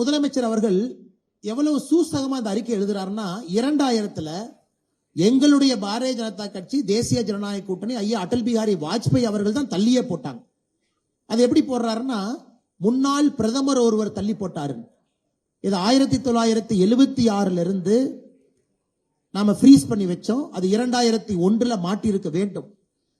முதலமைச்சர் அவர்கள் எவ்வளவு சூசகமா அந்த அறிக்கை எழுதுறாருன்னா இரண்டாயிரத்துல எங்களுடைய பாரதிய ஜனதா கட்சி தேசிய ஜனநாயக கூட்டணி ஐயா அடல் பிஹாரி வாஜ்பாய் அவர்கள் தான் தள்ளியே போட்டாங்க. அது எப்படி போடுறாருன்னா முன்னாள் பிரதமர் ஒருவர் தள்ளி போட்டாரு இது ஆயிரத்தி தொள்ளாயிரத்தி எழுபத்தி ஆறுல இருந்து நாம ஃப்ரீஸ் பண்ணி வச்சோம். அது இரண்டாயிரத்தி ஒன்றுல மாட்டி இருக்க வேண்டும்.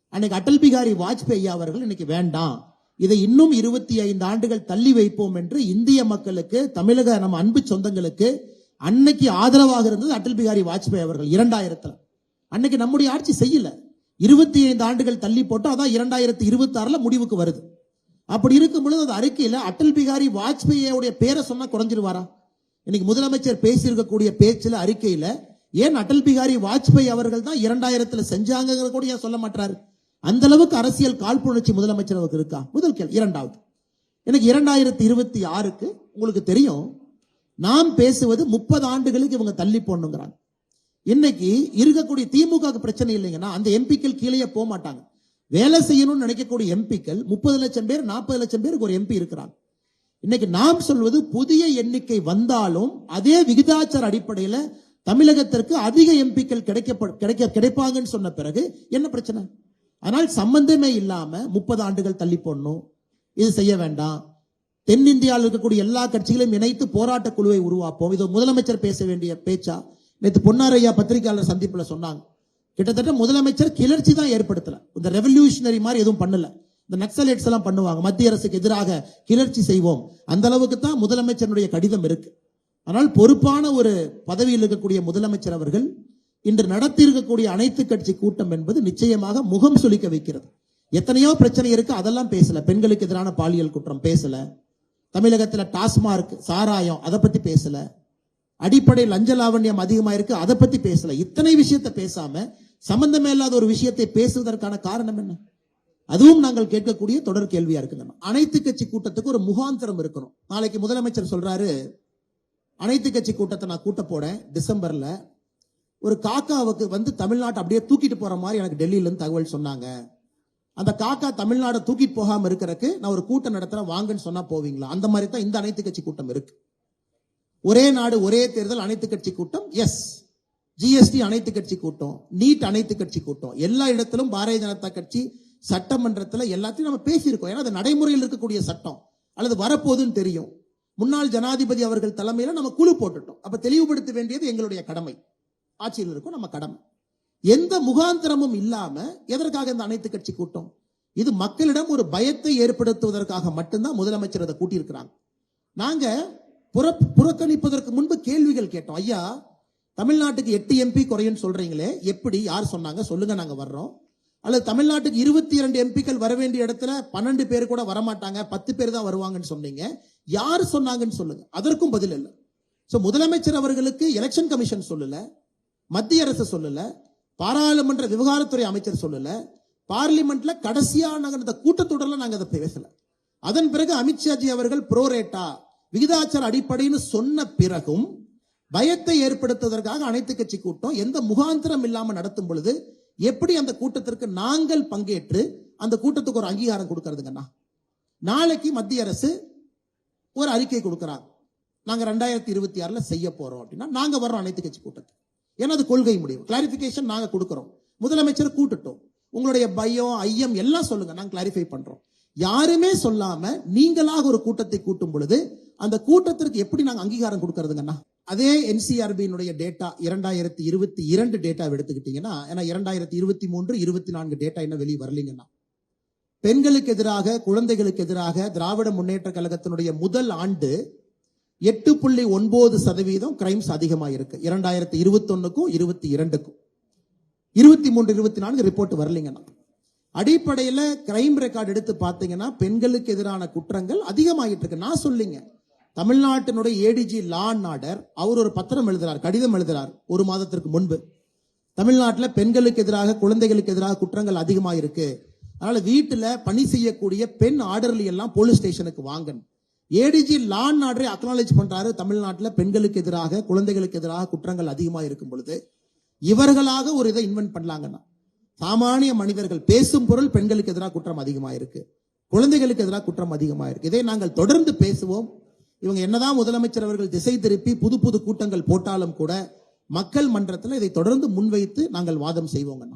அன்னைக்கு அடல் பிஹாரி வாஜ்பாய் ஐயா அவர்கள் இன்னைக்கு வேண்டாம். இதை இன்னும் இருபத்தி ஐந்து ஆண்டுகள் தள்ளி வைப்போம் என்று இந்திய மக்களுக்கு தமிழக நம்ம அன்பு சொந்தங்களுக்கு அன்னைக்கு ஆதரவாக இருந்தது அடல் பிகாரி வாஜ்பாய் அவர்கள் இரண்டாயிரத்துல. அன்னைக்கு நம்முடைய ஆட்சி செய்யல. இருபத்தி ஐந்து ஆண்டுகள் தள்ளி போட்டு அதான் இரண்டாயிரத்தி இருபத்தி ஆறுல முடிவுக்கு வருது. அப்படி இருக்கும் பொழுது அந்த அறிக்கையில அடல் பிகாரி வாஜ்பாயோடைய பேரை சொன்னா குறைஞ்சிருவாரா? இன்னைக்கு முதலமைச்சர் பேசியிருக்கக்கூடிய பேச்சில் அறிக்கையில ஏன் அடல் பிகாரி வாஜ்பாய் அவர்கள் தான் இரண்டாயிரத்துல செஞ்சாங்க கூட ஏன் சொல்ல மாட்டாரு அந்த அளவுக்கு அரசியல் காழ்ப்புணர்ச்சி முதலமைச்சர் அவருக்கு இருக்கா? முதல் கேள்வி. இரண்டாவது. எனக்கு இரண்டாயிரத்தி இருபத்தி ஆறுக்கு உங்களுக்கு தெரியும் நாம் பேசுவது முப்பது ஆண்டுகளுக்கு இவங்க தள்ளி போடணுங்கிறாங்க. இன்னைக்கு இருக்கக்கூடிய திமுக பிரச்சனை இல்லைங்கன்னா அந்த எம்பிக்கள் கீழே போக மாட்டாங்க வேலை செய்யணும்னு நினைக்கக்கூடிய எம்பிக்கள் முப்பது லட்சம் பேர் நாற்பது லட்சம் பேருக்கு ஒரு எம்பி இருக்கிறாங்க. இன்னைக்கு நாம் சொல்வது புதிய எண்ணிக்கை வந்தாலும் அதே விகிதாச்சார அடிப்படையில் தமிழகத்திற்கு அதிக எம்பிக்கள் கிடைக்க கிடைக்க கிடைப்பாங்கன்னு சொன்ன பிறகு என்ன பிரச்சனை? அதனால் சம்பந்தமே இல்லாம முப்பது ஆண்டுகள் தள்ளி போடணும். இது செய்ய வேண்டாம். தென்னிந்தியாவில் இருக்கக்கூடிய எல்லா கட்சிகளையும் இணைத்து போராட்ட குழுவை உருவாப்போம். இது முதலமைச்சர் பேச வேண்டிய பேச்சா? நேற்று பொன்னாரையா பத்திரிகையாளர் சந்திப்பில் சொன்னாங்க. கிட்டத்தட்ட முதலமைச்சர் கிளர்ச்சி தான் ஏற்படுத்தல. இந்த ரெவல்யூஷனரி மாதிரி எதுவும் பண்ணல. இந்த நக்சலைட்ஸ் எல்லாம் பண்ணுவாங்க. மத்திய அரசுக்கு எதிராக கிளர்ச்சி செய்வோம். அந்த அளவுக்கு தான் முதலமைச்சருடைய கடிதம் இருக்கு. ஆனால் பொறுப்பான ஒரு பதவியில் இருக்கக்கூடிய முதலமைச்சர் அவர்கள் இன்று நடத்தியிருக்கக்கூடிய அனைத்து கட்சி கூட்டம் என்பது நிச்சயமாக முகம் சுளிக்க வைக்கிறது. எத்தனையோ பிரச்சனை இருக்கு அதெல்லாம் பேசல. பெண்களுக்கு எதிரான பாலியல் குற்றம் பேசல. தமிழகத்துல டாஸ்மார்க் சாராயம் அதை பத்தி பேசல. அடிப்படை லஞ்ச லாவண்யம் அதிகமா இருக்கு அதை பத்தி பேசல. இத்தனை விஷயத்தை பேசாம சம்பந்தமே இல்லாத ஒரு விஷயத்தை பேசுவதற்கான காரணம் என்ன? அதுவும் நாங்கள் கேட்கக்கூடிய தொடர் கேள்வியா இருக்குங்க அனைத்து கட்சி கூட்டத்துக்கு ஒரு முகாந்திரம் இருக்கணும். நாளைக்கு முதலமைச்சர் சொல்றாரு அனைத்து கட்சி கூட்டத்தை நான் கூட்ட போறேன் டிசம்பர்ல ஒரு காக்காவுக்கு வந்து தமிழ்நாட்டை அப்படியே தூக்கிட்டு போற மாதிரி எனக்கு டெல்லியிலிருந்து தகவல் சொன்னாங்க. அந்த காக்கா தமிழ்நாடை தூக்கிட்டு போகாம இருக்கிறதுக்கு நான் ஒரு கூட்டம் நடத்துறேன் வாங்கன்னு சொன்னா போவீங்களா? அந்த மாதிரி தான் இந்த அனைத்து கட்சி கூட்டம் இருக்கு. ஒரே நாடு ஒரே தேர்தல் அனைத்து கட்சி கூட்டம்? எஸ் ஜிஎஸ்டி அனைத்து கட்சி கூட்டம் நீட் அனைத்து கட்சி கூட்டம். எல்லா இடத்திலும் பாரதிய ஜனதா கட்சி சட்டமன்றத்தில் எல்லாத்தையும் நம்ம பேசியிருக்கோம். ஏன்னா அது நடைமுறையில் இருக்கக்கூடிய சட்டம். அல்லது வரப்போகுதுன்னு தெரியும். முன்னாள் ஜனாதிபதி அவர்கள் தலைமையில் நம்ம குழு போட்டுட்டோம். அப்ப தெளிவுபடுத்த வேண்டியது எங்களுடைய கடமை. ஆட்சியில் இருக்கும் நம்ம கடமை. எந்த முகாந்திரமும் இல்லாம எதற்காக இந்த அனைத்து கட்சி கூட்டம்? இது மக்களிடம் ஒரு பயத்தை ஏற்படுத்துவதற்காக மட்டும்தான் முதலமைச்சர் அதை கூட்டியிருக்கிறாங்க. நாங்க புற புறக்கணிப்பதற்கு முன்பு கேள்விகள் கேட்டோம். ஐயா தமிழ்நாட்டுக்கு எட்டு எம்பி குறையும் சொல்றீங்களே எப்படி யார் சொன்னாங்க? சொல்லுங்க நாங்க வர்றோம். அல்லது தமிழ்நாட்டுக்கு இருபத்தி இரண்டு எம்பிக்கள் வர வேண்டிய இடத்துல பன்னெண்டு பேர் கூட வரமாட்டாங்க பத்து பேர் தான் வருவாங்கன்னு சொன்னீங்க. யார் சொன்னாங்கன்னு சொல்லுங்க. அதற்கும் பதில் இல்லை. ஸோ முதலமைச்சர் அவர்களுக்கு எலெக்ஷன் கமிஷன் சொல்லலை. மத்திய அரசு சொல்லல பாராளுமன்ற விவகாரத்துறை அமைச்சர் சொல்லல பார்லிமெண்ட்ல கடைசியா நாங்க இந்த கூட்டத்தொடர்ல நாங்க அதை பேசல. அதன் பிறகு அமித்ஷாஜி அவர்கள் புரோரேட்டா விகிதாச்சார அடிப்படைன்னு சொன்ன பிறகும் பயத்தை ஏற்படுத்துவதற்காக அனைத்து கட்சி கூட்டம் எந்த முகாந்திரம் இல்லாம நடத்தும் பொழுது எப்படி அந்த கூட்டத்திற்கு நாங்கள் பங்கேற்று அந்த கூட்டத்துக்கு ஒரு அங்கீகாரம் கொடுக்கறதுங்கண்ணா? நாளைக்கு மத்திய அரசு ஒரு அறிக்கை கொடுக்குறாங்க. நாங்க ரெண்டாயிரத்தி இருபத்தி ஆறுல செய்ய போறோம் அப்படின்னா நாங்க வர்றோம் அனைத்து கட்சி கூட்டத்துக்கு. ஏன்னா அது கொள்கை முடிவு. கிளாரிபிகேஷன் நாங்கள் கொடுக்குறோம். முதலமைச்சர் கூட்டுட்டோம். உங்களுடைய பயம் ஐயம் எல்லாம் சொல்லுங்க. நாங்கள் கிளாரிஃபை பண்றோம். யாருமே சொல்லாம நீங்களாக ஒரு கூட்டத்தை கூட்டும் பொழுது அந்த கூட்டத்திற்கு எப்படி நாங்கள் அங்கீகாரம் கொடுக்கறதுங்கண்ணா? அதே என்சிஆர்பியினுடைய டேட்டா இரண்டாயிரத்தி இருபத்தி இரண்டு டேட்டா எடுத்துக்கிட்டீங்கன்னா ஏன்னா இரண்டாயிரத்தி இருபத்தி மூன்று இருபத்தி நான்கு டேட்டா என்ன வெளியே வரலீங்கன்னா பெண்களுக்கு எதிராக குழந்தைகளுக்கு எதிராக திராவிட முன்னேற்ற கழகத்தினுடைய முதல் ஆண்டு எட்டு புள்ளி ஒன்பது சதவீதம் கிரைம்ஸ் அதிகமாக இருக்கு இரண்டாயிரத்தி இருபத்தி இருபத்தி இரண்டுக்கும். இருபத்தி மூன்று இருபத்தி நான்கு ரிப்போர்ட் வரலீங்கன்னா அடிப்படையில் கிரைம் ரெக்கார்டு எடுத்து பார்த்தீங்கன்னா பெண்களுக்கு எதிரான குற்றங்கள் அதிகமாகிட்டு இருக்கு நான் சொல்லிங்க தமிழ்நாட்டினுடைய ஏடிஜி லா அண்ட் ஆர்டர் அவர் ஒரு பத்திரம் எழுதுறார் கடிதம் எழுதுறார் ஒரு மாதத்திற்கு முன்பு. தமிழ்நாட்டில் பெண்களுக்கு எதிராக குழந்தைகளுக்கு எதிராக குற்றங்கள் அதிகமாக இருக்கு அதனால வீட்டில் பணி செய்யக்கூடிய பெண் ஆர்டர்லி எல்லாம் போலீஸ் ஸ்டேஷனுக்கு வாங்கணும். ஏடிஜி லான் ஆர்டரை அக்னாலேஜ் பண்றாரு தமிழ்நாட்டில் பெண்களுக்கு எதிராக குழந்தைகளுக்கு எதிராக குற்றங்கள் அதிகமாக இருக்கும் பொழுது இவர்களாக ஒரு இதை இன்வென்ட் பண்ணலாங்கன்னா சாமானிய மனிதர்கள் பேசும் பொருள் பெண்களுக்கு எதிராக குற்றம் அதிகமாக இருக்கு. குழந்தைகளுக்கு எதிராக குற்றம் அதிகமாக இருக்கு. இதை நாங்கள் தொடர்ந்து பேசுவோம். இவங்க என்னதான் முதலமைச்சர் அவர்கள் திசை திருப்பி புது புது கூட்டங்கள் போட்டாலும் கூட மக்கள் மன்றத்தில் இதை தொடர்ந்து முன்வைத்து நாங்கள் வாதம் செய்வோங்கண்ணா.